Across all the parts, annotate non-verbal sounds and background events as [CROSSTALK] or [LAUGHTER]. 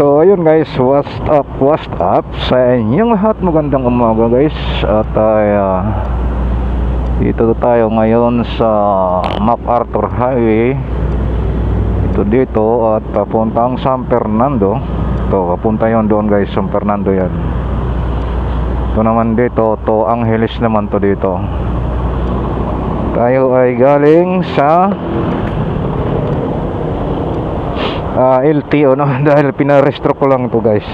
So ayun guys, what's up, what's up sa inyong lahat? Magandang umaga guys. At ay ah, dito tayo ngayon sa MacArthur Highway. Ito dito at papuntang San Fernando. Ito, papunta yon doon guys, San Fernando yan. Ito naman dito, to Angeles naman to dito. Tayo ay galing sa ah, LTO no [LAUGHS] dahil pinarestro ko lang to guys.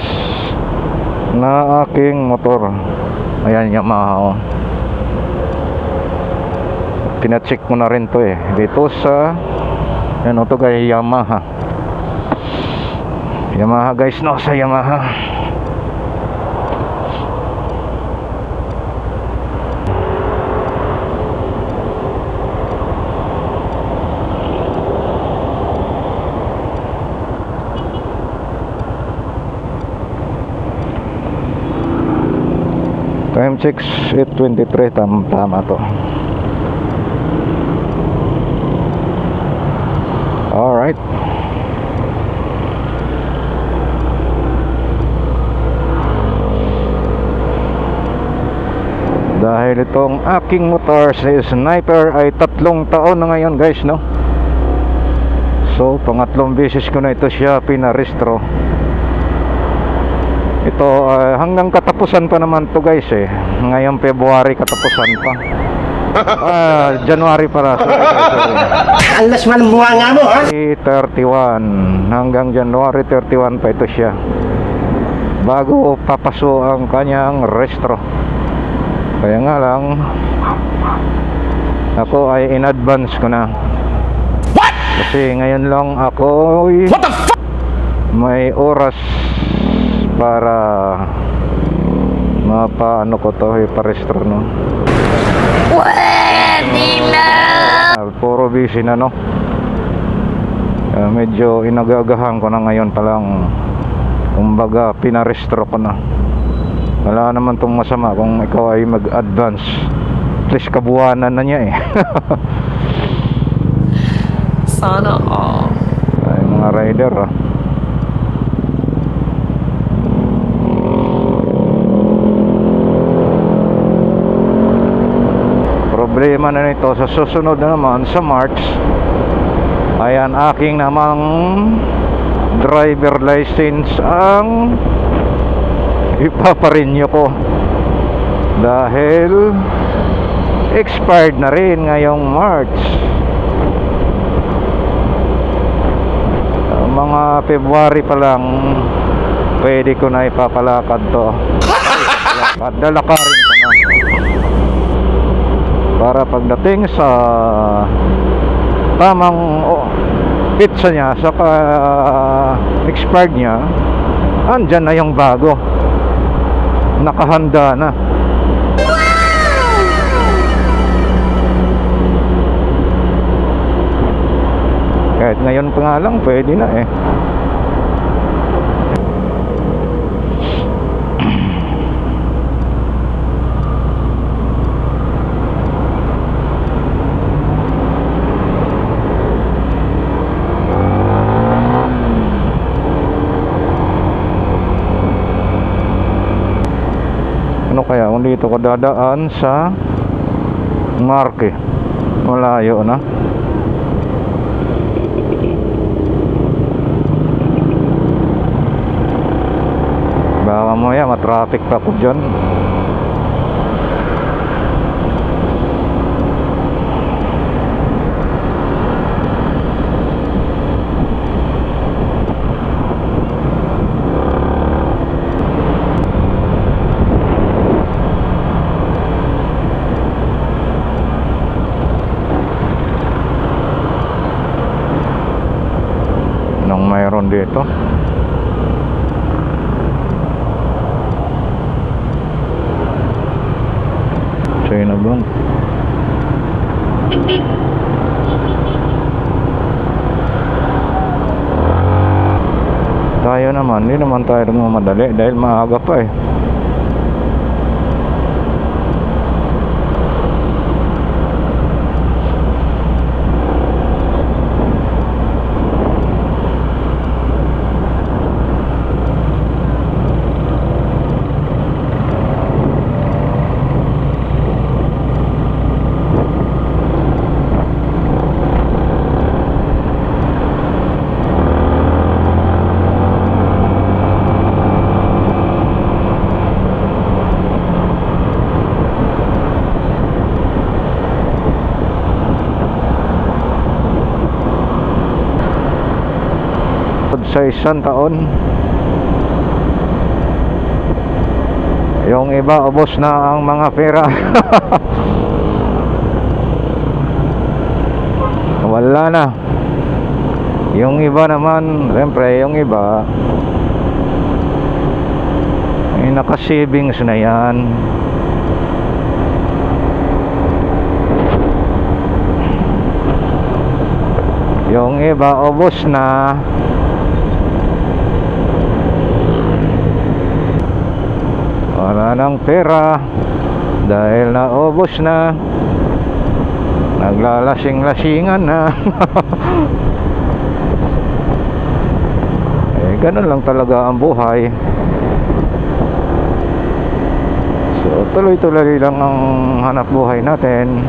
Na aking motor. Ayan Yamaha oh. pinacheck ko na rin to eh. Dito sa ano to guys? Yamaha. Yamaha guys no? Sa Yamaha Time checks 8.23 Tama, tama to. Alright. Dahil itong aking motor si Sniper ay tatlong taon na ngayon guys no? So pangatlong beses ko na ito siya pinarestro ito ah, hanggang katapusan pa naman to guys eh. Ngayong February katapusan pa. [LAUGHS] Ah, January para sorry. Alas man buha nga mo, ha? 31 hanggang January 31 pa ito siya. Bago papaso ang kanyang restro. Kaya nga lang ako ay in advance ko na. Kasi ngayon lang ako may oras para mapaano ko to iparestro no? Pwede na! Ah, puro busy na no? Ah, medyo inagagahan ko na ngayon pa lang. Kumbaga pinarestro ko na. Wala naman tong masama kung ikaw ay mag-advance. At least kabuwanan na niya eh. [LAUGHS] Sana all. ay mga rider ah problema na nito sa susunod na naman sa March. Ayan aking namang driver license ang ipaparinyo ko. Dahil expired na rin ngayong March. Mga February pa lang pwede ko na ipapalakad to. [LAUGHS] Lalakarin ko para pagdating sa tamang oh, pizza niya sa uh, expired niya andyan na yung bago. Nakahanda na. Kahit ngayon pa nga lang pwede na eh ano kaya? Kung dito ko dadaan sa Marque malayo na baka mamaya matraffic pa ko dyan anong mayroon dito. China Bank tayo naman hindi naman tayo mamadali dahil maaga pa eh sa isang taon. Yung iba, ubos na ang mga pera. [LAUGHS] Wala na. Yung iba naman, siyempre, yung iba, ay naka-savings na yan. Yung iba, ubos na. Wala ng pera dahil naubos na. Naglalasing-lasingan na. [LAUGHS] eh, ganun lang talaga ang buhay. So, tuloy-tuloy lang ang hanap buhay natin.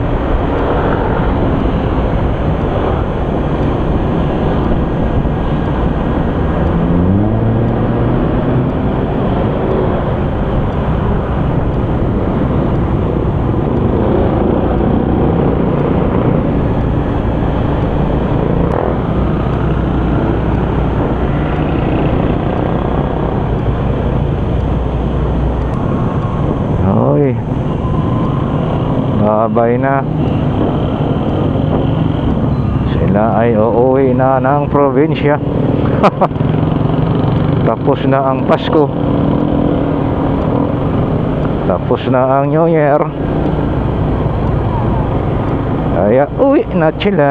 Babay na. Sila ay uuwi na ng probinsya. [LAUGHS] Tapos na ang Pasko. Tapos na ang New Year. Kaya uwi na sila.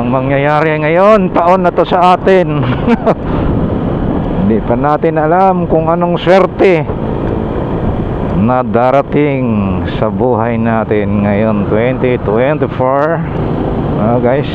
Ang mangyayari ngayon, taon na to sa atin. [LAUGHS] Hindi pa natin alam kung anong swerte na darating sa buhay natin ngayon 2024. Ah, guys,